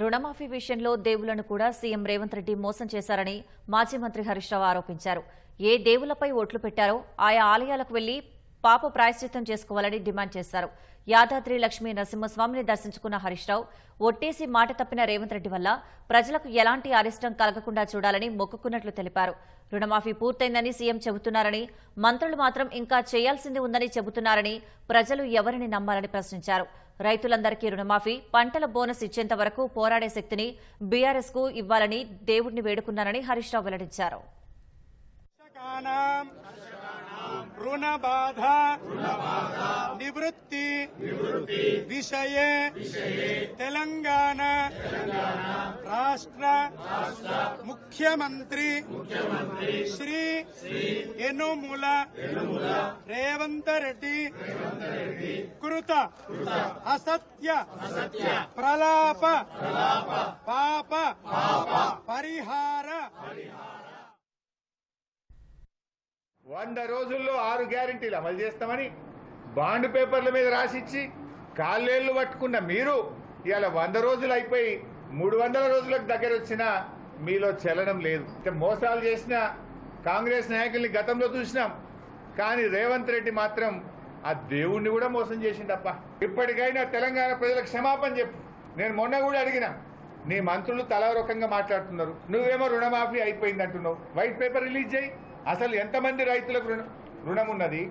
రుణమాఫీ విషయంలో దేవులను కూడా సీఎం రేవంత్ రెడ్డి మోసం చేశారని మాజీ మంత్రి హరీష్ రావు ఆరోపించారు. ఏ దేవులపై ఓట్లు పెట్టారో ఆయా ఆలయాలకు వెళ్ళి పాప ప్రాయశ్చిత్తం చేసుకోవాలని డిమాండ్ చేశారు. యాదాద్రి లక్ష్మీ నరసింహస్వామిని దర్శించుకున్న హరీష్ రావు ఒట్టేసి మాట తప్పిన రేవంత్ రెడ్డి వల్ల ప్రజలకు ఎలాంటి అరిష్టం కలగకుండా చూడాలని మొక్కుకున్నట్లు తెలిపారు. రుణమాఫీ పూర్తయిందని సీఎం చెబుతున్నారని మంత్రులు మాత్రం ఇంకా చేయాల్సింది ఉందని చెబుతున్నారని ప్రజలు ఎవరిని నమ్మాలని ప్రశ్నించారు. రైతులందరికీ రుణమాఫీ పంటల బోనస్ ఇచ్చేంత వరకు పోరాడే శక్తిని బీఆర్ఎస్కు ఇవ్వాలని దేవుడిని వేడుకున్నారని హరీష్ రావు వెల్లడించారు. కర్షకానాం నివృత్తి విషయే తెలంగాణ రాష్ట్ర ముఖ్యమంత్రి శ్రీ యనుముల రేవంత్ రెడ్డి కృత. అసత్య. ప్రలాప. పాప. పరిహార. వంద రోజుల్లో ఆరు గ్యారెంటీలు అమలు చేస్తామని బాండ్ పేపర్ల మీద రాసిచ్చి కాళ్ళేళ్ళు పట్టుకున్న మీరు ఇవాళ వంద రోజులు అయిపోయి మూడు వందల రోజులకు దగ్గర వచ్చిన మీలో చలనం లేదు. అంటే మోసాలు చేసిన కాంగ్రెస్ నాయకుల్ని గతంలో చూసినాం. కానీ రేవంత్ రెడ్డి మాత్రం ఆ దేవుణ్ణి కూడా మోసం చేసిండప్ప. ఇప్పటికైనా తెలంగాణ ప్రజలకు క్షమాపణ చెప్పు. నేను మొన్న కూడా అడిగిన నీ మంత్రులు తలవరకంగా మాట్లాడుతున్నారు. నువ్వేమో రుణమాఫీ అయిపోయింది అంటున్నావు వైట్ పేపర్ రిలీజ్ చేయి. అసలు ఎంతమంది రైతులకు రుణం రుణం ఉన్నది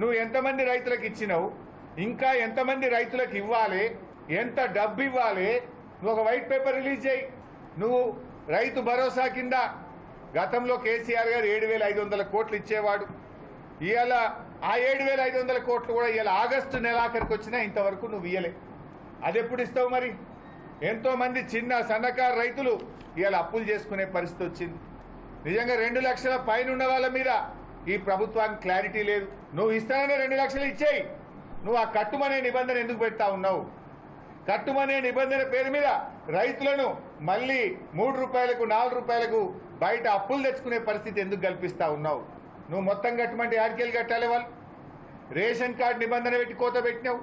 నువ్వు ఎంతమంది రైతులకు ఇచ్చినావు? ఇంకా ఎంతమంది రైతులకు ఇవ్వాలి? ఎంత డబ్బు ఇవ్వాలి? నువ్వు ఒక వైట్ పేపర్ రిలీజ్ చేయి. నువ్వు రైతు భరోసా కింద గతంలో కేసీఆర్ గారు ఏడు వేల ఐదు వందల కోట్లు ఇచ్చేవాడు. ఇవాళ ఆ ఏడు వేల ఐదు వందల కోట్లు కూడా ఇవాళ ఆగస్టు నెలాఖరికి వచ్చినా ఇంతవరకు నువ్వు ఇయ్యలే. అది ఎప్పుడు ఇస్తావు మరి? ఎంతోమంది చిన్న సన్నకారు రైతులు ఇవాళ అప్పులు చేసుకునే పరిస్థితి వచ్చింది. నిజంగా రెండు లక్షల పైన ఉన్న వాళ్ళ మీద ఈ ప్రభుత్వానికి క్లారిటీ లేదు. నువ్వు ఇస్తానని రెండు లక్షలు ఇచ్చేయి. నువ్వు ఆ కట్టుమనే నిబంధన ఎందుకు పెడతా ఉన్నావు? కట్టుమనే నిబంధన పేరు మీద రైతులను మళ్ళీ మూడు రూపాయలకు నాలుగు రూపాయలకు బయట అప్పులు తెచ్చుకునే పరిస్థితి ఎందుకు కల్పిస్తా ఉన్నావు? నువ్వు మొత్తం కట్టమంటే ఆడికెళ్ళి కట్టాలి వాళ్ళు? రేషన్ కార్డు నిబంధన పెట్టి కోత పెట్టినావు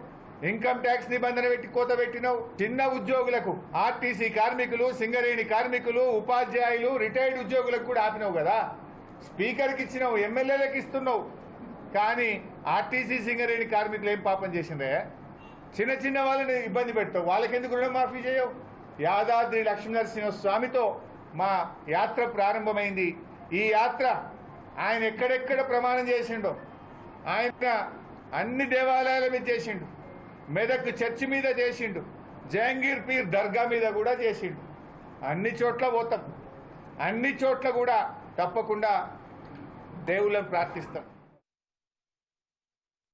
ఇన్కమ్ ట్యాక్స్ నిబంధన పెట్టి కోత పెట్టినావు చిన్న ఉద్యోగులకు ఆర్టీసీ కార్మికులు సింగరేణి కార్మికులు ఉపాధ్యాయులు రిటైర్డ్ ఉద్యోగులకు కూడా ఆపినావు కదా? స్పీకర్కి ఇచ్చినావు ఎమ్మెల్యేలకు ఇస్తున్నావు. కానీ ఆర్టీసీ సింగరేణి కార్మికులు ఏం పాపం చేసిందే? చిన్న చిన్న వాళ్ళని ఇబ్బంది పెడతావు. వాళ్ళకెందుకు రుణమాఫీ చేయవు? యాదాద్రి లక్ష్మీనరసింహ స్వామితో మా యాత్ర ప్రారంభమైంది. ఈ యాత్ర ఆయన ఎక్కడెక్కడ ప్రమాణం చేసిండో ఆయన అన్ని దేవాలయాల మీద చేసిండు. మెదక్ చర్చి మీద చేసిండు. జహంగీర్ పీర్ దర్గా మీద కూడా చేసిండు. అన్ని చోట్ల పోతాం. అన్ని చోట్ల కూడా తప్పకుండా దేవుళ్ళని ప్రార్థిస్తాం.